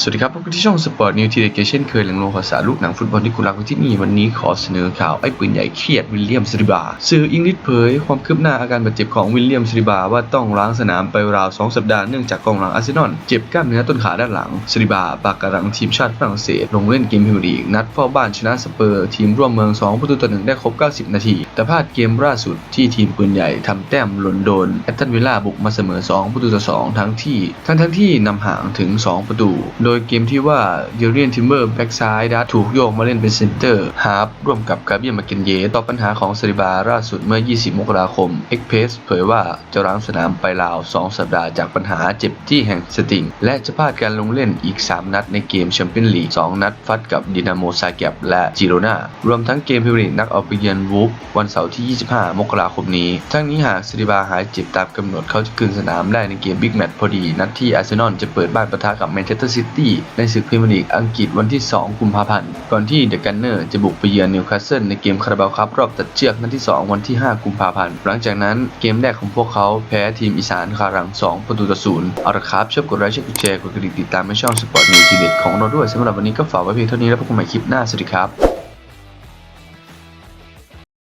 สวัสดีครับพบกันที่ช่องสปอร์ตนิวทีเด็กเช่นเคยแหล่งรวมข่าวสารลูกหนังฟุตบอลที่คุณรักว้ที่นี่วันนี้ขอเสนอข่าวไอ้ปืนใหญ่เครียดวิลเลียมสริบาสื่ออังกฤษเผยความคืบหน้าอาการบาดเจ็บของวิลเลียมสริบาว่าต้องล้างสนามไปราว 2 สัปดาห์เนื่องจากกองหลังอาร์เซนอลเจ็บกล้ามเนื้อต้นขาด้านหลังสริบาปากการังทีมชาติฝรั่งเศสลงเล่นเกมพรีเมียร์ลีกนัดเฝ้าบ้านชนะสเปอร์ทีมร่วมเมือง 2 ประตูต่อหนึ่งได้ครบ 90 นาที แต่พลาดเกมล่าสุดที่ทีมปืนใหญ่ทำแต้มหล่นโดนแอตตันวิลล่าบุกมาเสมอ 2 ประตูต่อ 2 ทั้งที่ทั้งทั้งที่นำห่างถึง 2 ประตูโดยเกมที่ว่าเดเรียนทิมเบอร์แบ็กซ้ายดัตถูกโยกมาเล่นเป็นเซนเตอร์ฮาร์ฟร่วมกับกาเบียนมาเกนเยต่อปัญหาของซริบาล่าสุดเมื่อ 20 มกราคม เอ็กเพสเผยว่าจะล้างสนามไปราว 2 สัปดาห์จากปัญหาเจ็บที่แห่งสติง และจะพลาดการลงเล่นอีก 3 นัดในเกมแชมเปี้ยนลีก 2 นัดฟัดกับดินาโมซาเกบและจิโรนารวมทั้งเกมพรีเมียร์ลีกนักเอาไปเยือนวูฟวันเสาร์ที่ 25 มกราคมนี้ ทั้งนี้หากซริบาหายเจ็บตามกำหนดเขาจะคืนสนามได้ในเกมบิ๊กแมตช์พอดีนัดที่อาร์เซนอลจะเปิดบ้านปะทะกับแมนเชสเตอร์ซิตี้ในศึกพรีเมียร์ลีกอังกฤษวันที่ 2 กุมภาพันธ์ ก่อนที่เดอะกันเนอร์จะบุกไปเยือนนิวคาสเซิลในเกมคาราบาวคัพรอบตัดเชือกนัดที่ 2 วันที่ 5 กุมภาพันธ์ หลังจากนั้นเกมแรกของพวกเขาแพ้ทีมอีสานคารัง 2 ประตูต่อศูนย์เอาละครับชอบกดไลค์ชอบกดแชร์กดกระดิ่งติดตามในช่องสปอร์ตนิวทีเด็ดของเราด้วยสำหรับวันนี้ก็ฝากไว้เพียงเท่านี้แล้วพบกันใหม่คลิปหน้าสวัสดีครับ